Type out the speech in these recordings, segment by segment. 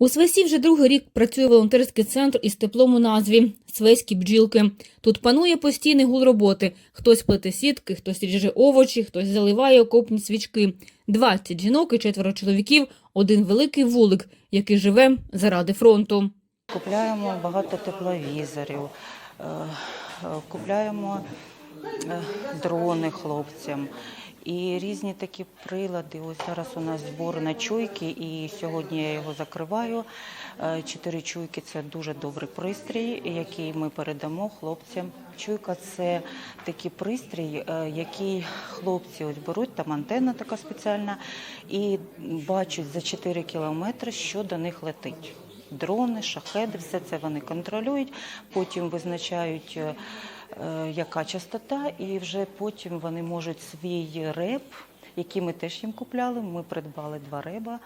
У Свесі вже другий рік працює волонтерський центр із теплом у назві Свеські бджілки. Тут панує постійний гул роботи. Хтось плете сітки, хтось ріже овочі, хтось заливає окопні свічки. 20 жінок і четверо чоловіків – один великий вулик, який живе заради фронту. Купляємо багато тепловізорів, е, е, купляємо е, дрони хлопцям і різні такі прилади. Ось зараз у нас збор на чуйки, і сьогодні я його закриваю. Е, Чотири чуйки це дуже добрий пристрій, який ми передамо хлопцям. Чуйка це такий пристрій, е, який хлопці ось беруть, там антенна така спеціальна, і бачать за 4 кілометри, що до них летить дрони, шахеди, все це вони контролюють, потім визначають, е, е, яка частота, і вже потім вони можуть свій реп, який ми теж їм купляли. Ми придбали два реба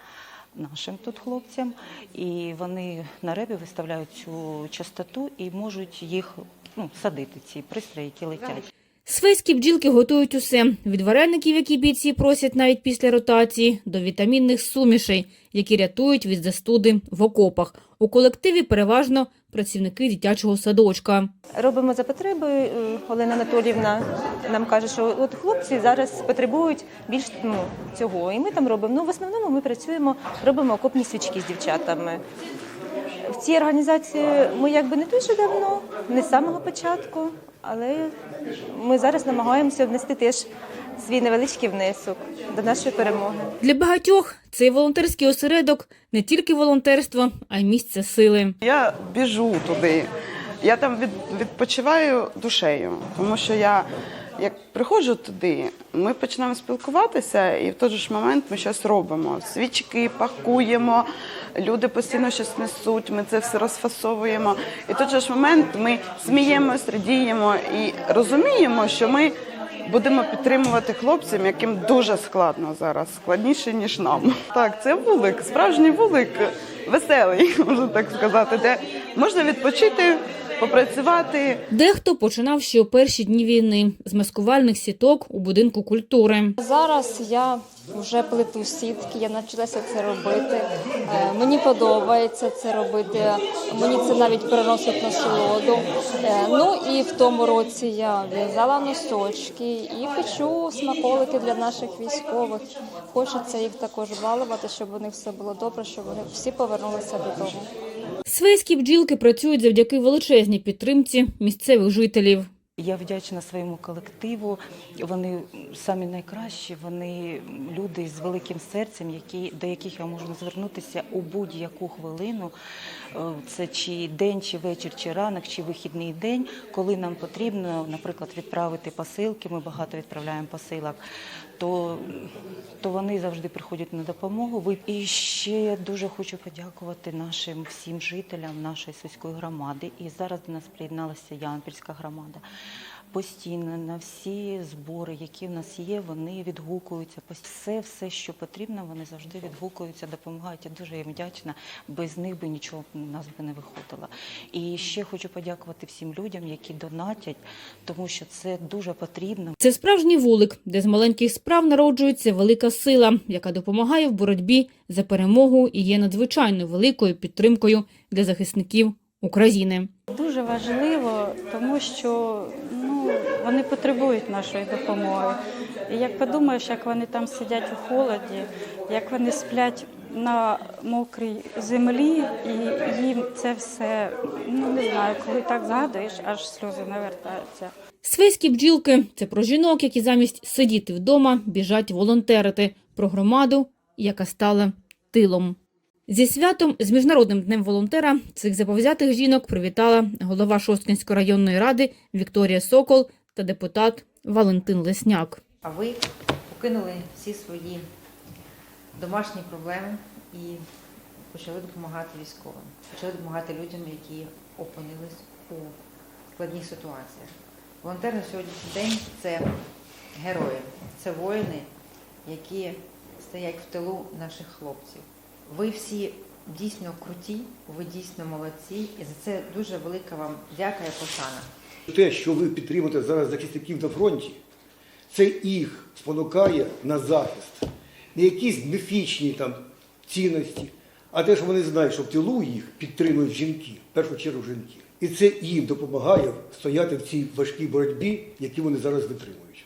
нашим тут хлопцям, і вони на ребі виставляють цю частоту і можуть їх ну, садити, ці пристрої, які летять. Свеські бджілки готують усе – від вареників, які бійці просять навіть після ротації, до вітамінних сумішей, які рятують від застуди в окопах. У колективі переважно працівники дитячого садочка. Робимо за потребою. Е, Олена Анатоліївна нам каже, що от хлопці зараз потребують більш ну, цього. І ми там робимо. Ну, в основному ми працюємо, робимо окопні свічки з дівчатами. В цій організації ми якби не дуже давно, не з самого початку, але ми зараз намагаємося внести теж свій невеличкий внесок до нашої перемоги. Для багатьох цей волонтерський осередок – не тільки волонтерство, а й місце сили. Я біжу туди. Я там від, відпочиваю душею, тому що я як приходжу туди, ми починаємо спілкуватися, і в той же ж момент ми щось робимо. Свічки пакуємо, люди постійно щось несуть, ми це все розфасовуємо. І в той же ж момент ми сміємось, радіємо і розуміємо, що ми будемо підтримувати хлопцям, яким дуже складно зараз, складніше ніж нам. Так, це вулик, справжній вулик, веселий, можна так сказати, де можна відпочити, попрацювати. Дехто починав ще у перші дні війни з маскувальних сіток у будинку культури. Зараз я вже плету сітки, я навчилася це робити. Е, Мені подобається це робити. Мені це навіть приносить насолоду. Е, Ну і в тому році я в'язала носочки і печу смаколики для наших військових. Хочеться їх також балувати, щоб у них все було добре, щоб вони всі повернулися додому. Свейські бджілки працюють завдяки величезній підтримці місцевих жителів. Я вдячна своєму колективу. Вони самі найкращі. Вони люди з великим серцем, які до яких я можу звернутися у будь-яку хвилину. Е, Це чи день, чи вечір, чи ранок, чи вихідний день, коли нам потрібно, наприклад, відправити посилки. Ми багато відправляємо посилок. То, то вони завжди приходять на допомогу. І ще я дуже хочу подякувати нашим всім жителям нашої сільської громади. І зараз до нас приєдналася Ямпільська громада. Постійно на всі збори, які в нас є, вони відгукуються. Все, все, що потрібно, вони завжди відгукуються, допомагають. Я дуже їм вдячна. Без них би нічого у нас би не виходило. І ще хочу подякувати всім людям, які донатять, тому що це дуже потрібно. Це справжній вулик, де з маленьких справ народжується велика сила, яка допомагає в боротьбі за перемогу і є надзвичайно великою підтримкою для захисників України. Дуже важливо, тому що ну, вони потребують нашої допомоги. І як подумаєш, як вони там сидять у холоді, як вони сплять на мокрій землі, і їм це все, ну не знаю, коли так згадуєш, аж сльози навертаються. Свейські бджілки – це про жінок, які замість сидіти вдома біжать волонтерити, про громаду, яка стала тилом. Зі святом з Міжнародним днем волонтера цих заповзятих жінок привітала голова Шосткинської районної ради Вікторія Сокол та депутат Валентин Лесняк. А ви покинули всі свої домашні проблеми і почали допомагати військовим, почали допомагати людям, які опинились у складній ситуації. Волонтери на сьогоднішній день це герої, це воїни, які стоять в тилу наших хлопців. Ви всі дійсно круті, ви дійсно молодці, і за це дуже велика вам дяка і пошана. Те, що ви підтримуєте зараз захисників на фронті, це їх спонукає на захист. Не якісь міфічні там цінності, А те, що вони знають, що в тилу їх підтримують жінки, в першу чергу жінки. І це їм допомагає стояти в цій важкій боротьбі, яку вони зараз витримують.